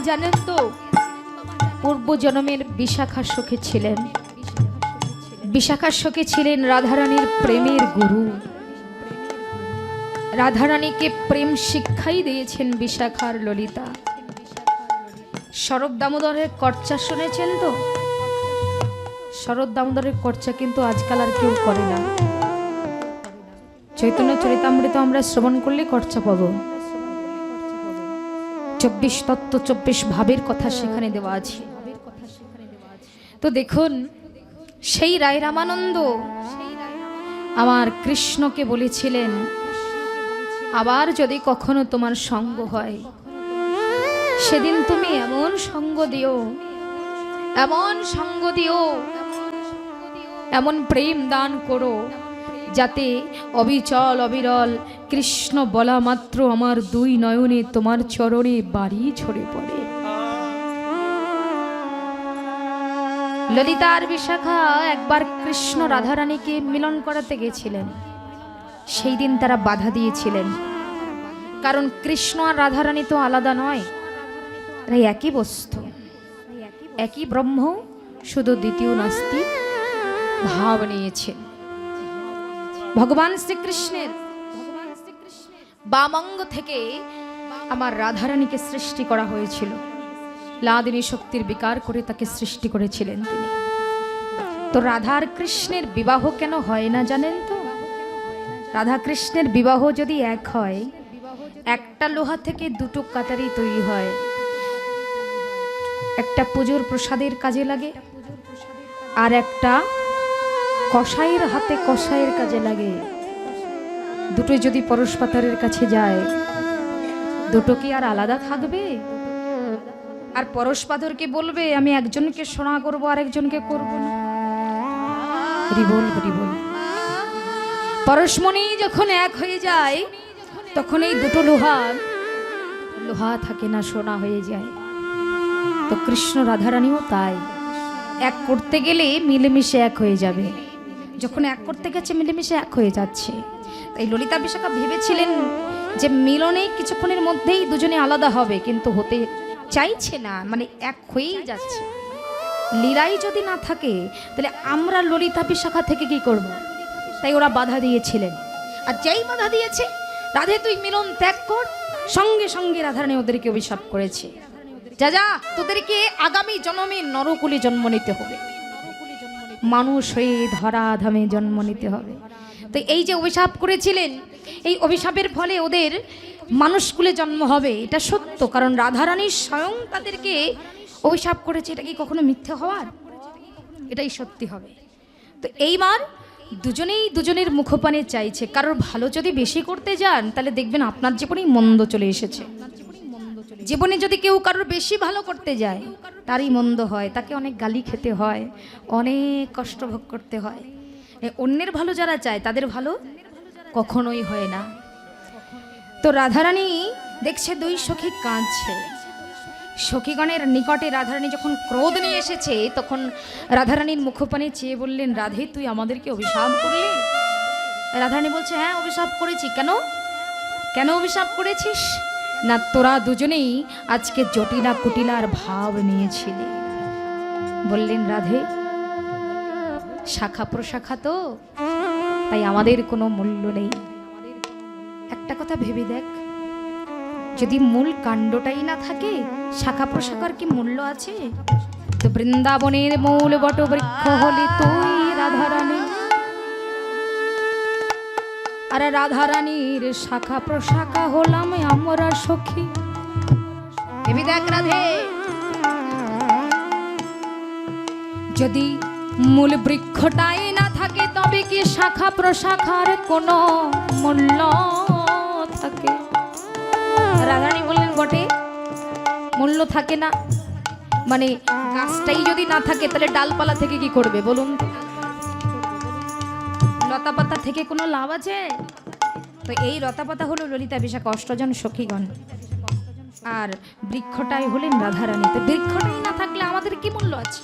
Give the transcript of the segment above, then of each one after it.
জানেন তো পূর্ব জন্মের বিশাখার সখী ছিলেন। বিশাখার সখী ছিলেন রাধারানীর প্রেমের গুরু। রাধারানীকে প্রেম শিক্ষাই দিয়েছেন বিশাখার ললিতা। শরৎ দামোদরের কর্চা শুনেছেন তো? শরৎ দামোদরের কর্চা কিন্তু আজকাল আর কেউ করে না। চৈতন্য চরিতামৃত আমরা শ্রবণ করলে কর্চা পাবো। চব্বিশ তত্ত্ব, চব্বিশ ভাবের কথা সেখানে দেওয়া আছে। তো দেখুন, সেই রায় রামানন্দ আমার কৃষ্ণকে বলেছিলেন, আবার যদি কখনো তোমার সঙ্গ হয়, সেদিন তুমি এমন সঙ্গ দিও, এমন সঙ্গ দিও, এমন প্রেম দান করো যাতে অবিচল অবিরল, কৃষ্ণ বলা মাত্র আমার দুই নয়নে তোমার চরণে বাড়ি ঝরে পড়ে। ললিতা আর বিশাখা একবার কৃষ্ণ রাধারানীকে মিলন করাতে গেছিলেন। সেই দিন তারা বাধা দিয়েছিলেন। কারণ কৃষ্ণ আর রাধারানী তো আলাদা নয় এরা একই বস্তু। একই ব্রহ্ম, শুধু দ্বিতীয় নাস্তিক ভাব নিয়েছে। ভগবান শ্রীকৃষ্ণের বামঙ্গ থেকে আমার রাধারানীকে সৃষ্টি করা হয়েছিল। লাদিনী শক্তির বিকার করে তাকে সৃষ্টি করেছিলেন তিনি। তো রাধার কৃষ্ণের বিবাহ কেন হয় না জানেন তো? রাধা কৃষ্ণের বিবাহ যদি এক হয়, একটা লোহা থেকে দুটো কাতারি তৈরি হয়, একটা পুজোর প্রসাদের কাজে লাগে, আর একটা কসাইয়ের হাতে কসাইয়ের কাজে লাগে। দুটো যদি পরশ পরশপাতারের কাছে যায়, দুটো কি আর আলাদা থাকবে? আর পরশপাথরকে বলবে, আমি একজনকে সোনা করব আর একজনকে করব না। হরিবল হরিবল পরশমণি যখন এক হয়ে যায়, তখন এই দুটো লোহা লোহা থাকে না, সোনা হয়ে যায়। তো কৃষ্ণ রাধারানীও তাই। এক করতে গেলে মিলেমিশে এক হয়ে যাবে। যখন এক করতে গেছে, মিলেমিশে এক হয়ে যাচ্ছে। তাই ললিতা বিশাখা ভেবেছিলেন যে মিলনে কিছুক্ষণের মধ্যেই দুজনে আলাদা হবে, কিন্তু হতে চাইছে না মানে এক হয়েই যাচ্ছে। লীলাই যদি না থাকে, তাহলে আমরা ললিতা বিশাখা থেকে কি করব। তাই ওরা বাধা দিয়েছিলেন। আর যেই বাধা দিয়েছে, রাধে তুই মিলন ত্যাগ কর, সঙ্গে সঙ্গে রাধারানী ওদেরকে অভিশাপ করেছে। যা যা, তোদেরকে আগামী জন্মে নরকুলি জন্ম নিতে হবে। মানুষ হয়ে ধরা ধামে জন্ম নিতে হবে। তো এই যে অভিশাপ করেছিলেন, এই অভিশাপের ফলে ওদের মানুষকুলে জন্ম হবে, এটা সত্য। কারণ রাধারানী স্বয়ং তাদেরকে অভিশাপ করেছে, এটা কি কখনো মিথ্যে হওয়ার? এটাই সত্যি হবে। তো এইবার দুজনেই দুজনের মুখপানে চাইছে, কারোর ভালো যদি বেশি করতে যান, তাহলে দেখবেন আপনার জীবনেই মন্দ চলে এসেছে। জীবনে যদি কেউ কারোর বেশি ভালো করতে যায়, তারই মন্দ হয়, তাকে অনেক গালি খেতে হয়, অনেক কষ্ট ভোগ করতে হয়। অন্যের ভালো যারা চায়, তাদের ভালো কখনোই হয় না। তো রাধারানী দেখছে দুই সখী কাঁদছে। সখীগণের নিকটে রাধারানী যখন ক্রোধ নিয়ে এসেছে, তখন রাধারানীর মুখপানে চেয়ে বললেন, রাধে, তুই আমাদেরকে অভিশাপ করলি? রাধারানী বলছে হ্যাঁ অভিশাপ করেছি। কেন? কেন অভিশাপ করেছিস? না তোরা দুজনেই আজকে জটিলা কুটিলার ভাব নিয়েছিলি। বললেন, রাধে, শাখা প্রশাখা তো, তাই আমাদের কোনো মূল্য নেই। একটা কথা ভেবে দেখ, যদি মূল কাণ্ডটাই না থাকে, শাখা প্রশাখার কি মূল্য আছে? তো বৃন্দাবনের মূল বট বৃক্ষ হলে তুই, রাধারানী আর রাধারানীর শাখা প্রশাখা হলাম আমরা সখী। ভেবে দেখ রাধে। যদি মূল বৃক্ষটাই না থাকে তবে কি শাখা প্রশাখার কোনো মূল্য থাকে? রাধারানী বললেন বটে মূল্য থাকে না। মানে গাছটাই যদি না থাকে তাহলে ডালপালা থেকে কি করবে? বলুন? লতাপাতা থেকে কোনো লাভ আছে? তো এই লতাপাতা হলো ললিতা বিশাখ অষ্টজন সখীগণ। আর বৃক্ষটাই হলেন রাধারানী। তো বৃক্ষটাই না থাকলে আমাদের কি মূল্য আছে?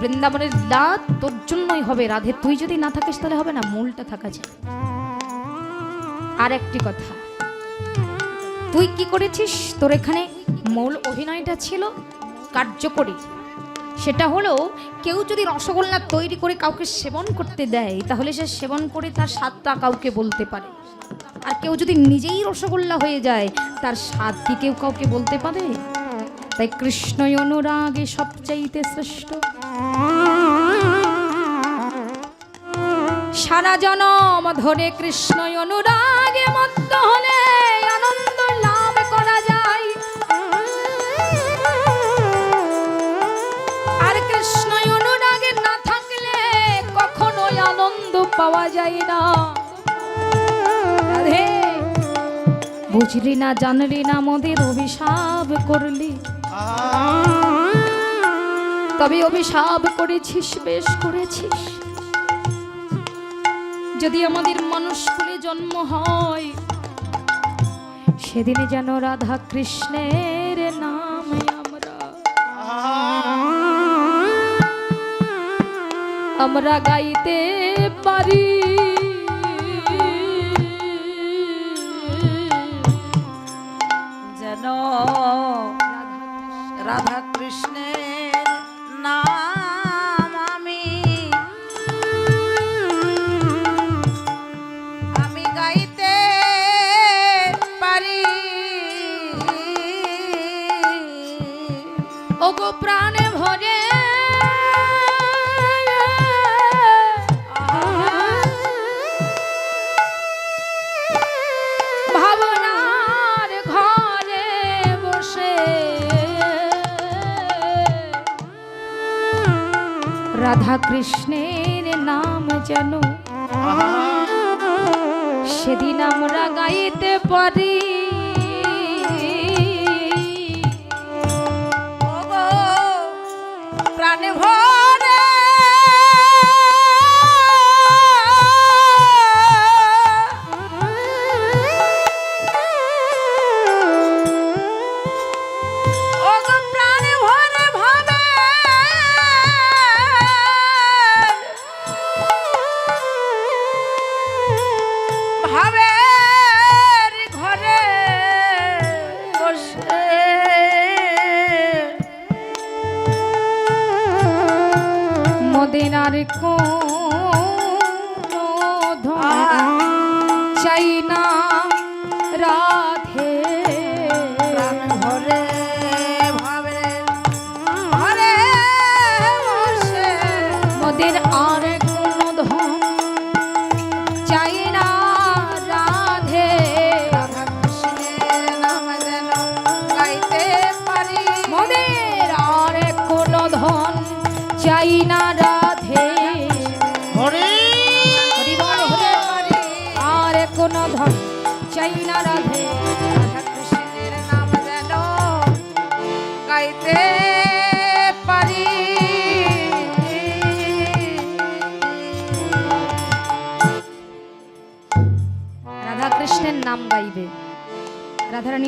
বৃন্দাবনের লাভ তোর জন্যই হবে রাধে। তুই যদি না থাকিস তাহলে হবে না, মূলটা থাকা যায় আর একটি কথা। তুই কি করেছিস? তোর এখানে মূল অভিনয়টা ছিল কার্যকরী। সেটা হলো, কেউ যদি রসগোল্লা তৈরি করে কাউকে সেবন করতে দেয়, তাহলে সে সেবন করে তার স্বাদটা কাউকে বলতে পারে। আর কেউ যদি নিজেই রসগোল্লা হয়ে যায়, তার স্বাদ কি কেউ কাউকে বলতে পারে? তাই কৃষ্ণই অনুরাগে সবচাইতে শ্রেষ্ঠ। সারা জনম ধরে কৃষ্ণই অনুরাগে পাওয়া যায় না। বুঝলি না, জানলি না, মোদের অভিশাপ করলি। তবে অভিশাপ করেছিস, বেশ করেছিস। যদি আমাদের মানুষ কুলে জন্ম হয়, সেদিনে যেন রাধা কৃষ্ণের নামে আমরা আমরা গাইতে পারি। যেন রাধা কৃষ্ণের নাম আমি আমি গাইতে পারি। ওগো প্রাণে ভরে রাধা কৃষ্ণের নাম যেন সেদিন আমরা গাইতে পারি। প্রাণে ভরে চাই না।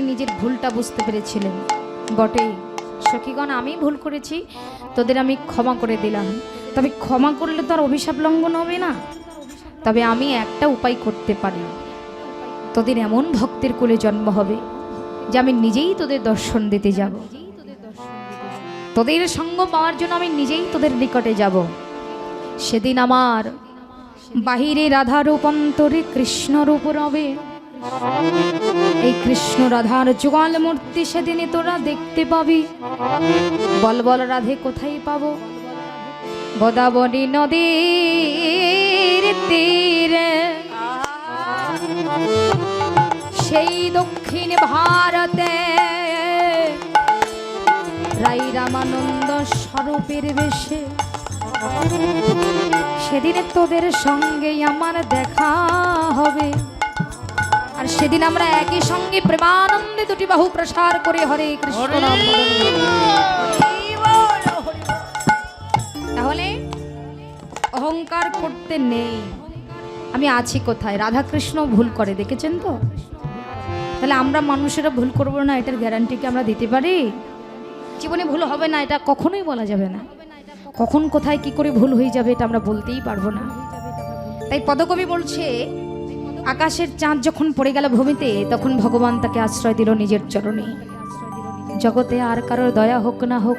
রাধারানী নিজের ভুলটা বুঝতে পেরেছিলেন। বটেই সখীগণ আমি ভুল করেছি, তোদের আমি ক্ষমা করে দিলাম। তবে ক্ষমা করলে তো আর অভিশাপ লঙ্ঘন হবে না। তবে আমি একটা উপায় করতে পারি। তোদের এমন ভক্তের কোলে জন্ম হবে যে আমি নিজেই তোদের দর্শন দিতে যাব। তোদের সঙ্গ পাওয়ার জন্য আমি নিজেই তোদের নিকটে যাব। সেদিন আমার বাহিরে রাধা রূপান্তরে কৃষ্ণ রূপ রবে। এই কৃষ্ণ রাধার যুগল মূর্তি সেদিনে তোরা দেখতে পাবি। বল বল, রাধে, কোথায় পাবো? গোদাবরী নদীর তীরে। সেই দক্ষিণ ভারতে রাই রামানন্দ স্বরূপের বেশে। সেদিনে তোদের সঙ্গে আমার দেখা হবে। আর সেদিন আমরা একই সঙ্গে প্রেমানন্দে দুটি বাহু প্রসার করে হরে কৃষ্ণ নাম তাহলে অহংকার করতে নেই। আমি আছি কোথায়? রাধা কৃষ্ণ ভুল করে দেখেছেন তো? তাহলে আমরা মানুষেরা ভুল করব না এটার গ্যারান্টি কি আমরা দিতে পারি? জীবনে ভুল হবে না এটা কখনোই বলা যাবে না। কখন কোথায় কি করে ভুল হয়ে যাবে এটা আমরা বলতেই পারব না। তাই পদকবি বলছে আকাশের চাঁদ যখন পড়ে গেল ভূমিতে, তখন ভগবান তাকে আশ্রয় দিল নিজের চরণে। জগতে আর কারোর দয়া হোক না হোক,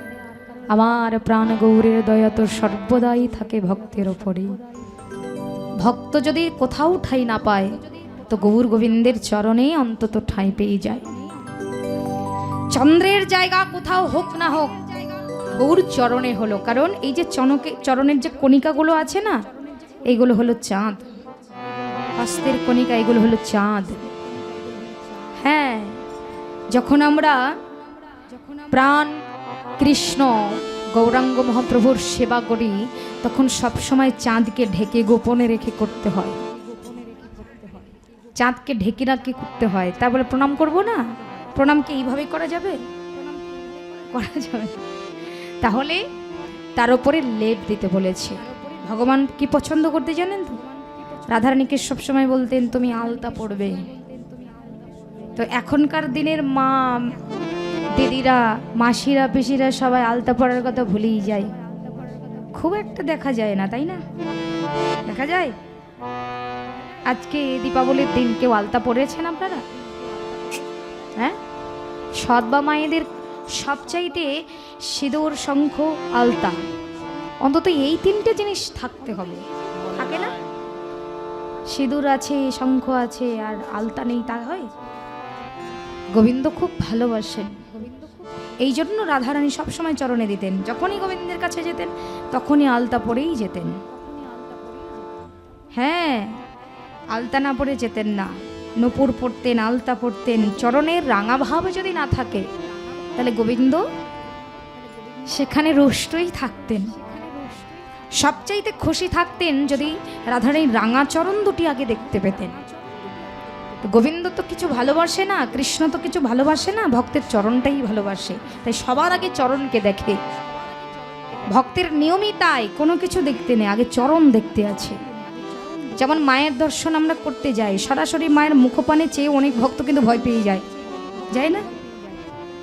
আমার প্রাণ গৌরের দয়া তো সর্বদাই থাকে ভক্তের ওপরে ভক্ত যদি কোথাও ঠাঁই না পায়, তো গৌর গোবিন্দের চরণে অন্তত ঠাঁই পেয়ে যায়। চন্দ্রের জায়গা কোথাও হোক না হোক, গৌর চরণে হলো। কারণ এই যে চনকে, চরণের যে কণিকাগুলো আছে না, এইগুলো হলো চাঁদ। হস্তের কণিকা, এগুলো হলো চাঁদ। হ্যাঁ যখন আমরা প্রাণ, কৃষ্ণ, গৌরাঙ্গ মহাপ্রভুর সেবা করি, তখন সবসময় চাঁদকে ঢেকে গোপনে রেখে করতে হয়। চাঁদকে ঢেকে রাখে করতে হয়। তারপরে প্রণাম করব না? প্রণাম কি এইভাবেই করা যাবে? করা যাবে তাহলে তার উপরে লেপ দিতে বলেছে। ভগবান কি পছন্দ করতে জানেন তো? রাধারানীকে সবসময় বলতেন, তুমি আলতা পড়বে তো এখনকার দিনের মা, দিদিরা, মাসিরা, পিসিরা সবাই আলতা পড়ার কথা ভুলেই যায়। খুব একটা দেখা যায় না, তাই না? দেখা যায়? আজকে দীপাবলির দিন কেউ আলতা পড়েছেন আপনারা? হ্যাঁ? সৎ বা মায়েদের সবচাইতে সিঁদুর, শঙ্খ, আলতা। অন্তত এই তিনটে জিনিস থাকতে হবে। সিঁদুর আছে, শঙ্খ আছে, আর আলতা নেই, তা হয়? গোবিন্দ খুব ভালোবাসেন। এই জন্য রাধারানী সবসময় চরণে দিতেন। যখনই গোবিন্দের কাছে যেতেন, তখনই আলতা পরেই যেতেন। হ্যাঁ আলতা না পরে যেতেন না। নপুর পড়তেন আলতা পড়তেন চরণের রাঙা ভাব যদি না থাকে, তাহলে গোবিন্দ সেখানে রুষ্টই থাকতেন। সবচাইতে খুশি থাকতেন যদি রাধারানীর রাঙা চরণ দুটি আগে দেখতে পেতেন। গোবিন্দ তো কিছু ভালোবাসে না, কৃষ্ণ তো কিছু ভালোবাসে না, ভক্তের চরণটাই ভালোবাসে। তাই সবার আগে চরণকে দেখে। ভক্তের নিয়মই তাই, কোনো কিছু দেখতে নেই, আগে চরণ দেখতে আছে। যেমন মায়ের দর্শন আমরা করতে যাই, সরাসরি মায়ের মুখপানে চেয়ে অনেক ভক্ত কিন্তু ভয় পেয়ে যায়। যায় না?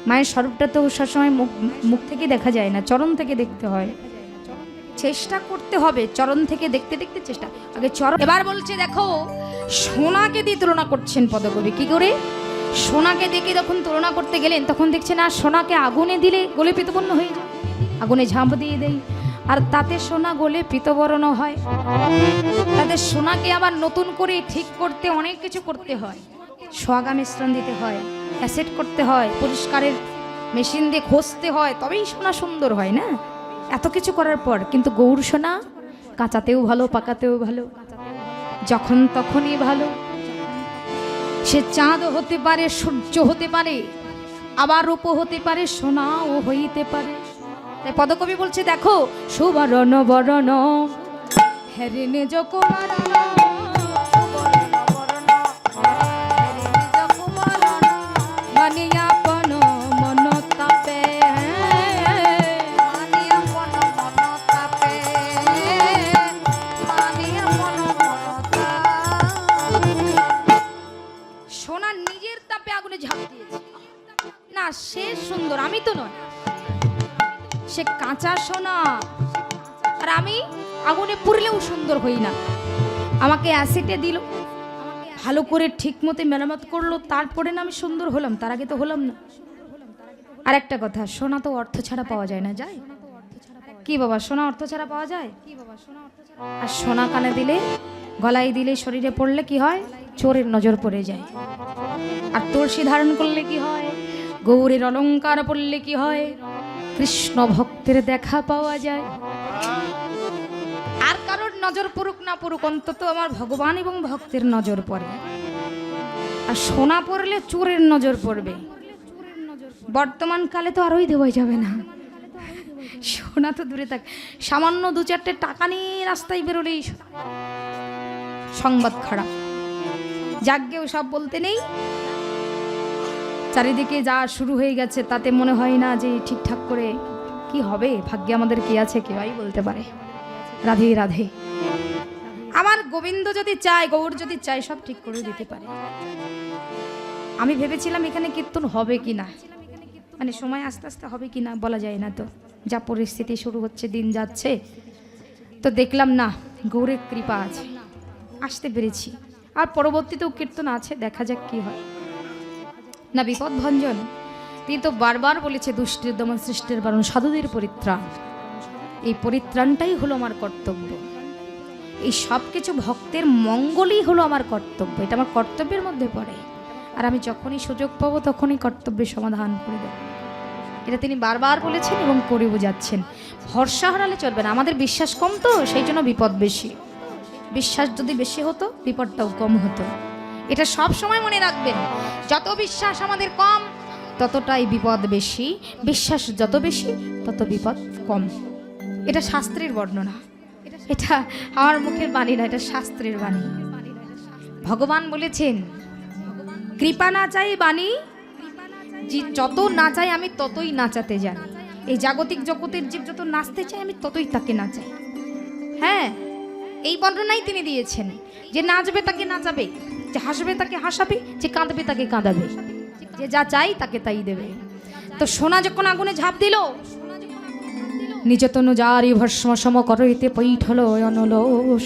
মায়ের স্বরূপটা তো সবসময় মুখ মুখ থেকে দেখা যায় না, চরণ থেকে দেখতে হয়। চেষ্টা করতে হবে, চরণ থেকে দেখতে দেখতে চেষ্টা। আগে চরণ এবার বলছে, দেখো, সোনাকে দিয়ে তুলনা করছেন পদকবি। কি করে? সোনাকে দেখে যখন তুলনা করতে গেলেন, তখন দেখছে না সোনাকে আগুনে দিলে গলে পিতবর্ণ হয়ে যায়। আগুনে ঝাঁপ দিয়ে দেয়। আর তাতে সোনা গলে পিতবরণ হয়। তাদের সোনাকে আবার নতুন করে ঠিক করতে অনেক কিছু করতে হয়। সোয়াগা মিশ্রণ দিতে হয়, অ্যাসেট করতে হয়, পরিষ্কারের মেশিন দিয়ে ঘষতে হয়, তবেই সোনা সুন্দর হয়, না? এত কিছু করার পর কিন্তু গৌর সোনা কাঁচাতেও ভালো, পাকাতেও ভালো, যখন তখনই ভালো। সে চাঁদ হতে পারে, সূর্য হতে পারে, আবার রূপ হতে পারে, সোনাও হইতে পারে। তাই পদকবি বলছে, দেখো, সুবরণ বরণ হেরেনে যকুমার অ্যাসিডে দিল। ভালো করে ঠিক মতো মেরামত করল, তারপরে না আমি সুন্দর হলাম, তার আগে তো হলাম না। আর একটা কথা, সোনা তো অর্থ ছাড়া পাওয়া যায় না, যায়? কি বাবা, সোনা অর্থ ছাড়া পাওয়া যায়? আর সোনা কানে দিলে, গলায় দিলে শরীরে পড়লে কি হয়? চোরের নজর পড়ে যায়। আর তুলসী ধারণ করলে কি হয়? গৌরের অলঙ্কার পড়লে কি হয়? কৃষ্ণ ভক্তের দেখা পাওয়া যায়। নজর পড়ুক না পড়ুক, অন্তত আমার ভগবান এবং ভক্তের নজর পড়ে। আর সোনা পড়লে চোরের নজর পড়বে। বর্তমান কালে তো আরোই দেওয়া যাবে না। সোনা তো দূরে থাক। সামান্য দু চারটে টাকা নিয়ে রাস্তায় বেরোলেই সংবাদ খারাপ। যাজ্ঞেও সব বলতে নেই। চারিদিকে যা শুরু হয়ে গেছে, তাতে মনে হয় না যে ঠিকঠাক করে কি হবে। ভাগ্যে আমাদের কি আছে, কেউই বলতে পারে। রাধে রাধে। গোবিন্দ যদি চায়, গৌর যদি চায়, সব ঠিক করে দিতে পারে। আমি ভেবেছিলাম এখানে কীর্তন হবে কি না। মানে সময় আস্তে আস্তে হবে কি না বলা যায় না তো। যা পরিস্থিতি শুরু হচ্ছে, দিন যাচ্ছে, তো দেখলাম না, গৌরের কৃপা আছে। আসতে পেরেছি। আর পরবর্তীতেও কীর্তন আছে, দেখা যাক কি হয়। না, বিপদ ভঞ্জন, তিনি তো বারবার বলেছে দুষ্টের দমন সৃষ্টির বারণ, সাধুদের পরিত্রাণ। এই পরিত্রাণটাই হলো আমার কর্তব্য। এই সব কিছু ভক্তের মঙ্গলই হলো আমার কর্তব্য। এটা আমার কর্তব্যের মধ্যে পড়ে। আর আমি যখনই সুযোগ পাবো, তখনই কর্তব্যের সমাধান করে দেবো। এটা তিনি বারবার বলেছেন এবং করে বোঝাচ্ছেন। ভরসা হারালে চলবে না। আমাদের বিশ্বাস কম তো, সেই জন্য বিপদ বেশি। বিশ্বাস যদি বেশি হতো, বিপদটাও কম হতো। এটা সব সময় মনে রাখবেন। যত বিশ্বাস আমাদের কম, ততটাই বিপদ বেশি। বিশ্বাস যত বেশি, তত বিপদ কম। এটা শাস্ত্রের বর্ণনা। এটা আমার মুখের বাণী না, এটা শাস্ত্রের বাণী। ভগবান বলেছেন, কৃপা না চাই বাণী, যে যত নাচাই আমি ততই নাচাতে জানি। এই জাগতিক জগতের জীব যত নাচতে চাই আমি ততই তাকে নাচাই। হ্যাঁ এই বর্ণনাই তিনি দিয়েছেন, যে নাচবে তাকে নাচাবে, যে হাসবে তাকে হাসাবে, যে কাঁদবে তাকে কাঁদাবে। যে যা চাই তাকে তাই দেবে। তো সোনা যখন আগুনে ঝাঁপ দিল নিজতনু যারি ভস্ম সম করইতে পৈঠল অনল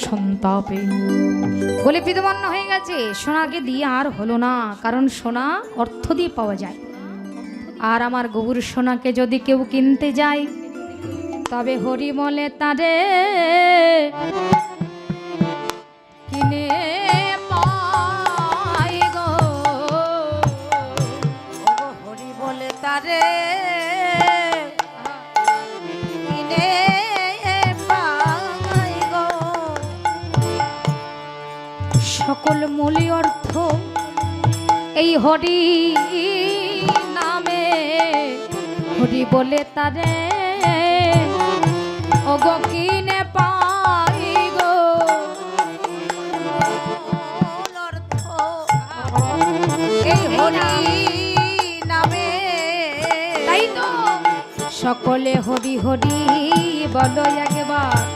সন্তাপে। বলে বিদমন্ন হয়ে গেছে, সোনাকে দিয়ে আর হলো না, কারণ সোনা অর্থ দিয়ে পাওয়া যায়। আর আমার গবুর সোনাকে যদি কেউ কিনতে যায়, তবে হরিমলে তারে কিনে পাই গো। ওগো হরি বলে তারে সকল মূলি অর্থ এই হরি নামে। হরি বলে তারে ওগো কিনে পাই গো অর্থ। এই হরি নামে। তাই তো। সকলে হরি হরি বলো একবার।